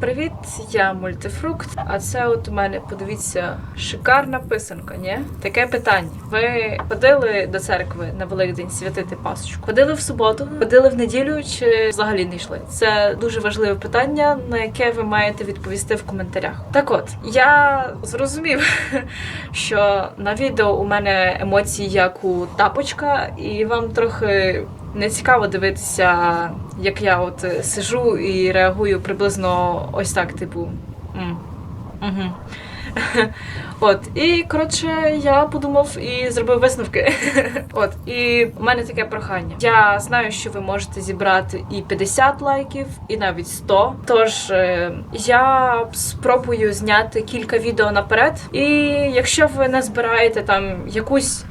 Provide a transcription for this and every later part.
Привіт, я мультифрукт. А це от у мене, подивіться, шикарна писанка, ні? Таке питання. Ви ходили до церкви на Великдень святити пасочку? Ходили в суботу, ходили в неділю чи взагалі не йшли? Це дуже важливе питання, на яке ви маєте відповісти в коментарях. Так от, я зрозумів, що на відео у мене емоції як у тапочка, і вам трохи не цікаво дивитися, як я от е, сижу і реагую приблизно ось так, типу. «М, Угу. От, і коротше, я подумав і зробив висновки. От, і у мене таке прохання. Я знаю, що ви можете зібрати і 50 лайків, і навіть 100. Тож е, я спробую зняти кілька відео наперед. І якщо ви не збираєте там якусь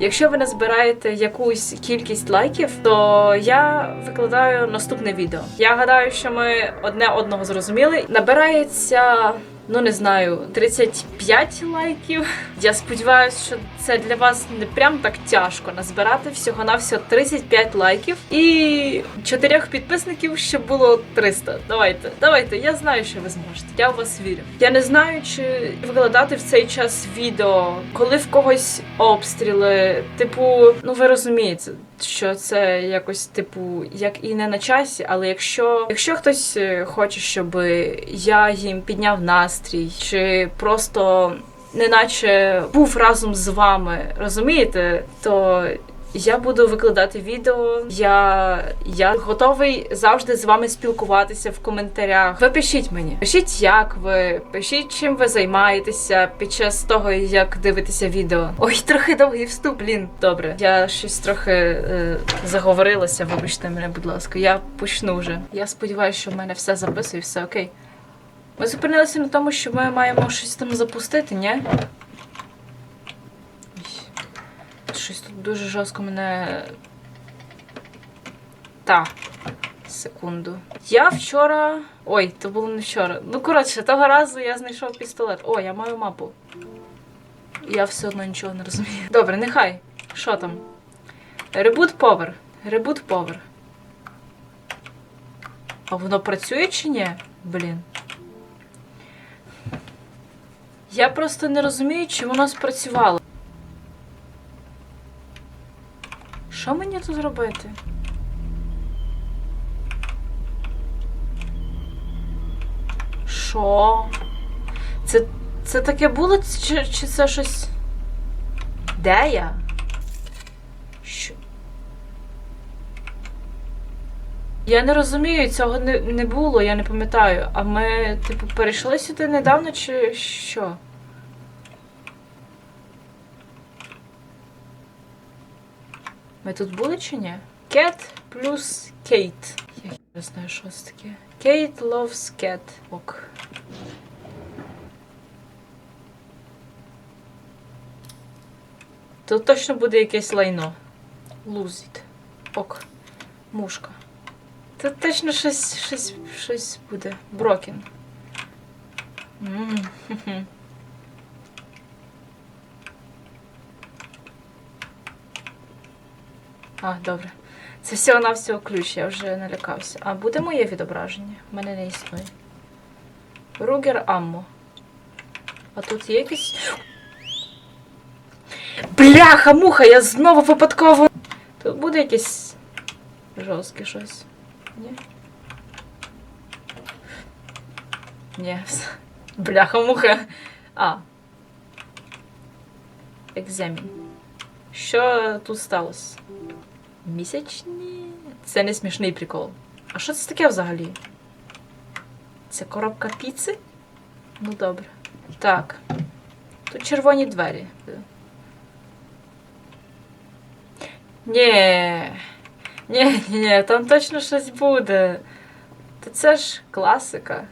Якщо ви не збираєте якусь кількість лайків, то я викладаю наступне відео. Я гадаю, що ми одне одного зрозуміли. Набирається. Ну не знаю, 35 лайків. Я сподіваюся, що це для вас не прям так тяжко назбирати всього на всього 35 лайків і чотирьох підписників, щоб було 300. Давайте, давайте. Я знаю, що ви зможете. Я в вас вірю. Я не знаю, чи викладати в цей час відео, коли в когось обстріли. Типу, ну ви розумієте, що це якось, типу, як і не на часі, але якщо, якщо хтось е, хоче, щоб я їм підняв настрій, чи просто неначе був разом з вами, розумієте, то я буду викладати відео. Я, я готовий завжди з вами спілкуватися в коментарях. Ви пишіть мені, пишіть, як ви, пишіть, чим ви займаєтеся під час того, як дивитеся відео. Ой, трохи довгий вступ. Блін, добре. Я щось трохи е, заговорилася. Вибачте мене, будь ласка. Я почну вже. Я сподіваюся, що в мене все записує, все окей. Ми зупинилися на тому, що ми маємо щось там запустити, ні? Ой. Щось тут дуже жорстко мене. Та. Секунду. Я вчора. Ой, то було не вчора. Ну, коротше, того разу я знайшов пістолет. О, я маю мапу. Я все одно нічого не розумію. Добре, нехай. Що там? Reboot Power. Reboot Power. А воно працює чи ні? Блін. Я просто не розумію, чи воно спрацювало. Що мені тут зробити? Що? Це, це таке було, чи, чи це щось. Де я? Що? Я не розумію, цього не, не було, я не пам'ятаю. А ми, типу, перейшли сюди недавно, чи що? Ми тут були чи ні? Cat плюс Кейт. Я не знаю, що це таке. Кейт loves cat. Ок. Тут точно буде якесь лайно. It. Ок. Мушка. Тут точно щось, щось, щось буде. Брокен. М, А, добре. Це всього на всього ключ, я вже налякався. А буде моє відображення? У мене не існує. Ругер Аммо. А тут є якийсь. Бляха, муха, я знову випадково. Тут буде якесь жорстке щось. Ні? Ні. Бляха, муха. А. Екзамін. Що тут сталося? Місячні? Це не смішний прикол. А що це таке взагалі? Це коробка піци? Ну добре. Так. Тут червоні двері. Ні, ні, ні, там точно щось буде. Та це ж класика.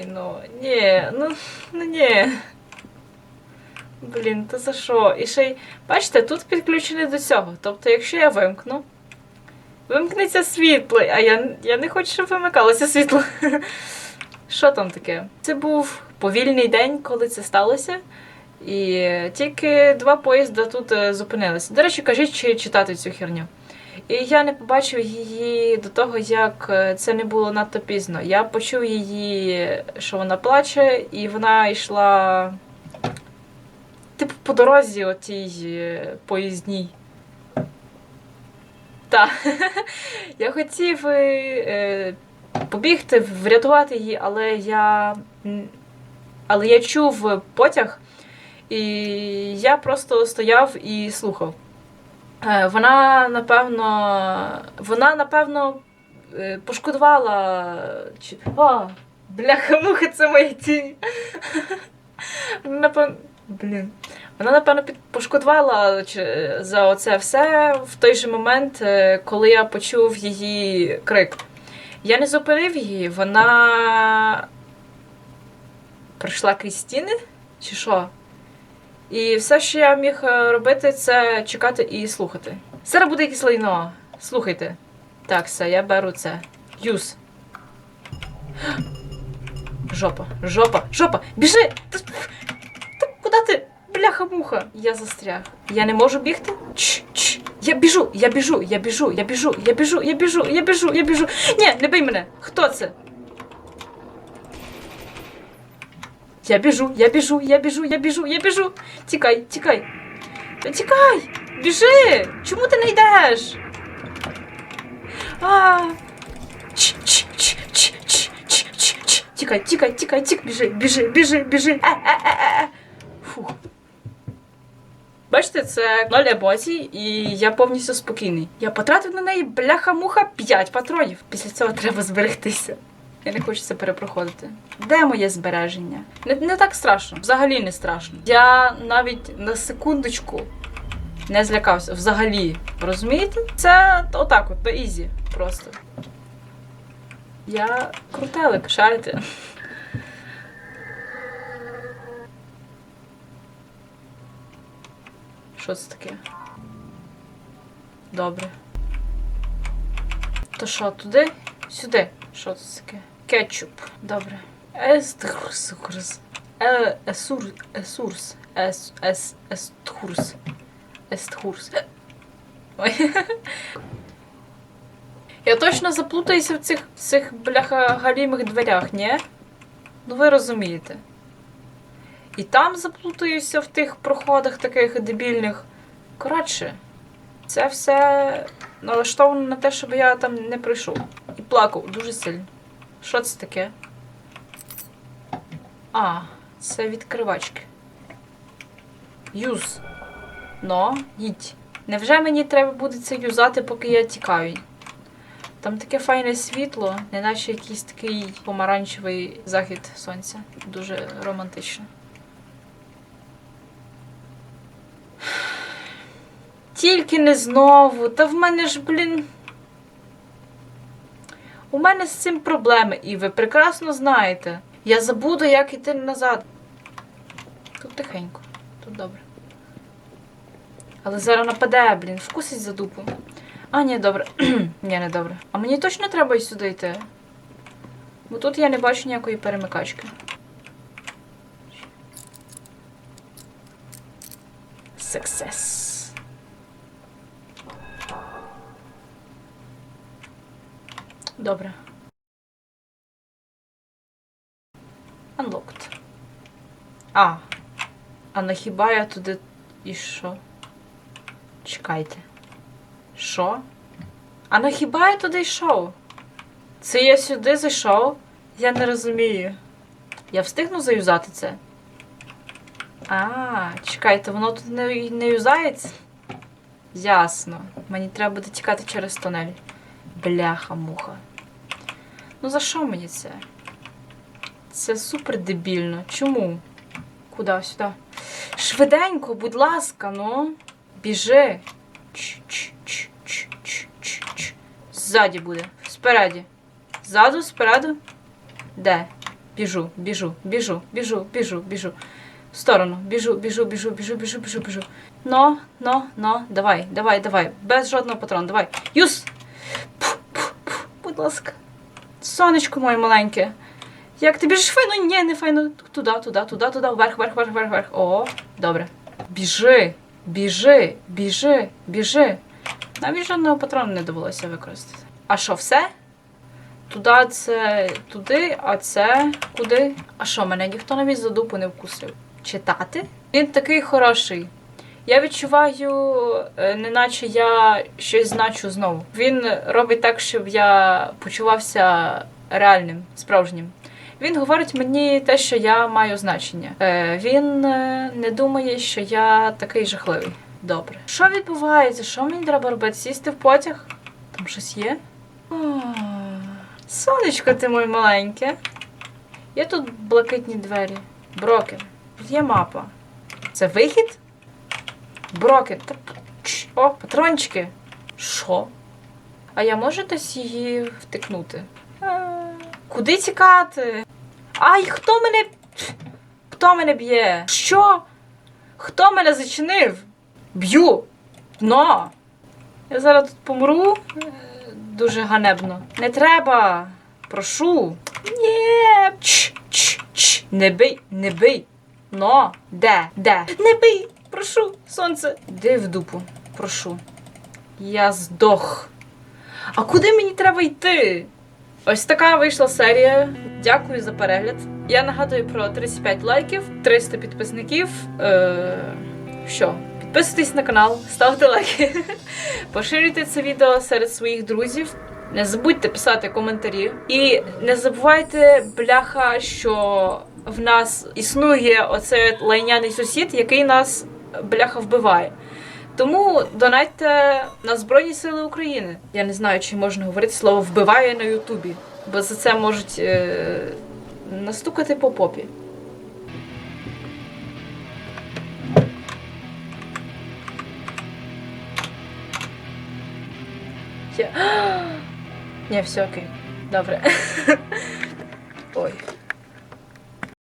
Ой, ну, ні, ну, ну ні. Блін, то за що? І ще й, бачите, тут підключений до цього. Тобто, якщо я вимкну, вимкнеться світло, а я, я не хочу, щоб вимикалося світло. Що там таке? Це був повільний день, коли це сталося. І тільки два поїзда тут е, зупинилися. До речі, кажіть, чи читати цю херню. І я не побачив її до того, як е, це не було надто пізно. Я почув її, що вона плаче, і вона йшла типу по дорозі отій е, поїзній. Так. Я хотів е, побігти, врятувати її, але я. Але я чув потяг, і я просто стояв і слухав. Е, Вона, напевно, вона, напевно, е, пошкодувала. Чи... А, бляха муха, це мої тіні. Напевно. Блін. Вона, напевно, пошкодувала за оце все в той же момент, е, коли я почув її крик. Я не зупинив її, вона пройшла крізь стіни, чи що? І все, що я міг е, робити, це чекати і слухати. Зараз буде якесь лайно. Слухайте. Так, все, я беру це. Юз. Жопа, жопа, жопа! Біжи! Та, та куди ти? Бляха-муха! Я застряг. Я не можу бігти? Чш, чш. Я біжу, я біжу, я біжу, я біжу, я біжу, я біжу, я біжу, я біжу. Ні, не бий мене! Хто це? Я біжу, я біжу, я біжу, я біжу, я біжу. Тікай, тікай. Та тікай! Біжи! Чому ти не йдеш? А. Тікай, тікай, тікай, тік, біжи, біжи, біжи, біжи. Е, е, е. Фух. Бачите, це ноль емоцій, і я повністю спокійний. Я потратив на неї бляха-муха 5 патронів. Після цього треба зберегтися. Я не це перепроходити. Де моє збереження? Не, не так страшно, взагалі не страшно. Я навіть на секундочку не злякався. Взагалі. Розумієте? Це отак, от, на ізі просто. Я крутелик, шарите. Що це таке? Добре. То що, туди? Сюди. Що це таке? Кетчуп. Добре. Естхурс. Е, есур, есурс. Ес, ес, естхурс. Естхурс. Я точно заплутаюся в цих, цих бляха галімих дверях, ні? Ну ви розумієте. І там заплутаюся в тих проходах таких дебільних. Коротше, це все налаштовано на те, щоб я там не пройшов. І плакав дуже сильно. Що це таке? А, це відкривачки. Юз. Но, їдь. Невже мені треба буде це юзати, поки я тікаю? Там таке файне світло, неначе якийсь такий помаранчевий захід сонця. Дуже романтично. Тільки не знову. Та в мене ж, блін. У мене з цим проблеми, і ви прекрасно знаєте. Я забуду, як іти назад. Тут тихенько, тут добре. Але зараз нападе, блін, вкусить за дупу. А, ні, добре. ні, не добре. А мені точно треба й сюди йти. Бо тут я не бачу ніякої перемикачки. Success. Добре. Unlocked. А. А на хіба я туди і що? Чекайте. Що? А на хіба я туди йшов? Це я сюди зайшов? Я не розумію. Я встигну заюзати це? А, чекайте, воно тут не, не юзається? Ясно. Мені треба буде тікати через тунель. Бляха-муха. Ну за що мені це? Це супер дебільно. Чому? Куди? Сюди. Швиденько, будь ласка, ну. Біжи. Ч-ч-ч-ч-ч-ч-ч. Ззаді буде. Спереді. Ззаду, спереду. Де? Біжу, біжу, біжу, біжу, біжу, біжу. В сторону. Біжу, біжу, біжу, біжу, біжу, біжу, біжу. Но, но, но, давай, давай, давай. Без жодного патрону, давай. Юс! Пф, пф, пф, Будь ласка. Сонечко моє маленьке. Як ти біжиш файно? Ні, не файно. Туди, туди, туди, туди, вверх, вверх, вверх, вверх, вверх. О, добре. Біжи, біжи, біжи, біжи. Навіть жодного патрону не довелося використати. А що, все? Туди це туди, а це куди? А що, мене ніхто навіть за дупу не вкусив? Читати? Він такий хороший. Я відчуваю, е, неначе я щось значу знову. Він робить так, щоб я почувався реальним, справжнім. Він говорить мені те, що я маю значення. Е, він е, не думає, що я такий жахливий. Добре. Що відбувається? Що мені треба робити? Сісти в потяг? Там щось є? О, сонечко ти моє маленьке. Є тут блакитні двері. Брокен. Тут є мапа. Це вихід? Чш, О, патрончики. Що? А я можу десь її втикнути? Е, Куди тікати? Ай, хто мене. Хто мене б'є? Що? Хто мене зачинив? Б'ю. Но. Я зараз тут помру. Е, Дуже ганебно. Не треба. Прошу. Ні. Ч, ч, ч. Не бий, не бий. Но. Де? Де? Не бий. Прошу, сонце. Де в дупу? Прошу. Я здох. А куди мені треба йти? Ось така вийшла серія. Дякую за перегляд. Я нагадую про 35 лайків, 300 підписників. Е, що? Підписуйтесь на канал, ставте лайки, поширюйте це відео серед своїх друзів. Не забудьте писати коментарі. І не забувайте, бляха, що в нас існує оцей лайняний сусід, який нас бляха вбиває. Тому донайте на Збройні Сили України. Я не знаю, чи можна говорити слово вбиває на Ютубі, бо за це можуть е, настукати по попі. Я... Ні, все окей. Добре. Ой.